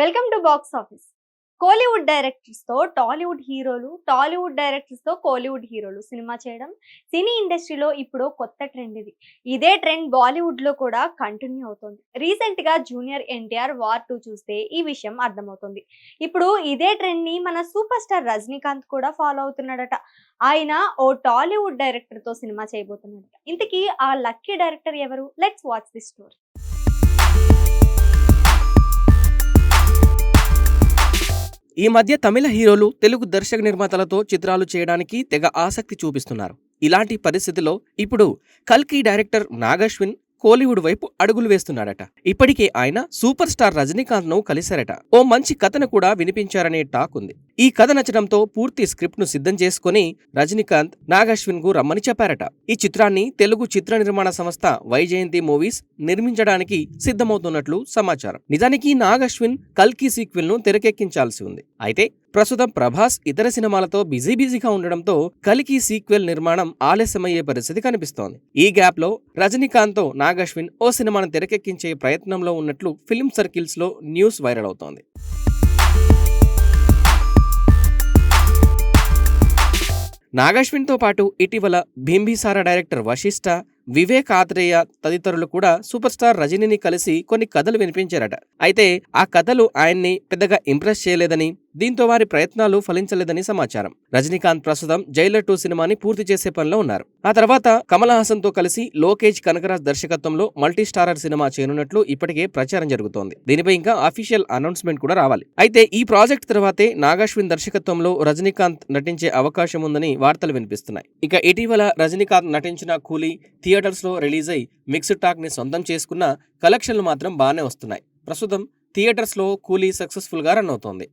Welcome to box office. Kollywood డైరెక్టర్స్తో Tollywood హీరోలు టాలీవుడ్ డైరెక్టర్స్తో కోలీవుడ్ హీరోలు cinema చేయడం సినీ ఇండస్ట్రీలో ఇప్పుడు కొత్త ట్రెండ్ ఇది. ఇదే ట్రెండ్ బాలీవుడ్లో కూడా కంటిన్యూ అవుతుంది. రీసెంట్గా జూనియర్ ఎన్టీఆర్ వార్ టూ చూస్తే ఈ విషయం అర్థమవుతుంది. ఇప్పుడు ఇదే ట్రెండ్ని మన సూపర్ స్టార్ రజనీకాంత్ కూడా ఫాలో అవుతున్నాడట. ఆయన ఓ టాలీవుడ్ డైరెక్టర్తో సినిమా చేయబోతున్నాడట. ఇంతకీ ఆ లక్కీ డైరెక్టర్ ఎవరు? Let's watch the story. ఈ మధ్య తమిళ హీరోలు తెలుగు దర్శక నిర్మాతలతో చిత్రాలు చేయడానికి తెగ ఆసక్తి చూపిస్తున్నారు. ఇలాంటి పరిస్థితిలో ఇప్పుడు కల్కి డైరెక్టర్ నాగశ్విన్ కోలీవుడ్ వైపు అడుగులు వేస్తున్నాడట. ఇప్పటికే ఆయన సూపర్ స్టార్ రజనీకాంత్ను కలిశారట. ఓ మంచి కథను కూడా వినిపించారనే టాక్ ఉంది. ఈ కథ నచ్చడంతో పూర్తి స్క్రిప్ట్ను సిద్ధం చేసుకుని రజనీకాంత్ నాగశ్విన్కు రమ్మని చెప్పారట. ఈ చిత్రాన్ని తెలుగు చిత్ర నిర్మాణ సంస్థ వైజయంతి మూవీస్ నిర్మించడానికి సిద్ధమవుతున్నట్లు సమాచారం. నిజానికి నాగశ్విన్ కల్కి సీక్వెల్ను తెరకెక్కించాల్సి ఉంది. అయితే ప్రస్తుతం ప్రభాస్ ఇతర సినిమాలతో బిజీ బిజీగా ఉండడంతో కలికి సీక్వెల్ నిర్మాణం ఆలస్యమయ్యే పరిస్థితి కనిపిస్తోంది. ఈ గ్యాప్లో రజనీకాంత్తో నాగశ్విన్ ఓ సినిమాను తెరకెక్కించే ప్రయత్నంలో ఉన్నట్లు ఫిల్మ్ సర్కిల్స్లో న్యూస్ వైరల్ అవుతోంది. నాగశ్విన్తో పాటు ఇటీవల బింబిసార డైరెక్టర్ వశిష్ఠ వివేక్ ఆత్రేయ తదితరులు కూడా సూపర్ స్టార్ రజనీని కలిసి కొన్ని కథలు వినిపించారట. అయితే ఆ కథలు ఆయన్ని పెద్దగా ఇంప్రెస్ చేయలేదని దీంతో వారి ప్రయత్నాలు ఫలించలేదని సమాచారం. రజనీకాంత్ ప్రస్తుతం జైలర్ టూ సినిమాని పూర్తి చేసే పనిలో ఉన్నారు. ఆ తర్వాత కమల్ హాసన్తో కలిసి లోకేజ్ కనకరాజ్ దర్శకత్వంలో మల్టీ స్టారర్ సినిమా చేయనున్నట్లు ఇప్పటికే ప్రచారం జరుగుతోంది. దీనిపై ఇంకా అఫీషియల్ అనౌన్స్మెంట్ కూడా రావాలి. అయితే ఈ ప్రాజెక్ట్ తర్వాతే నాగాశ్విన్ దర్శకత్వంలో రజనీకాంత్ నటించే అవకాశం ఉందని వార్తలు వినిపిస్తున్నాయి. ఇక ఇటీవల రజనీకాంత్ నటించిన కూలీ థియేటర్స్లో రిలీజ్ అయి మిక్స్డ్ టాక్ని సొంతం చేసుకున్న కలెక్షన్లు మాత్రం బాగానే వస్తున్నాయి. ప్రస్తుతం థియేటర్స్లో కూలీ సక్సెస్ఫుల్గా రన్ అవుతోంది.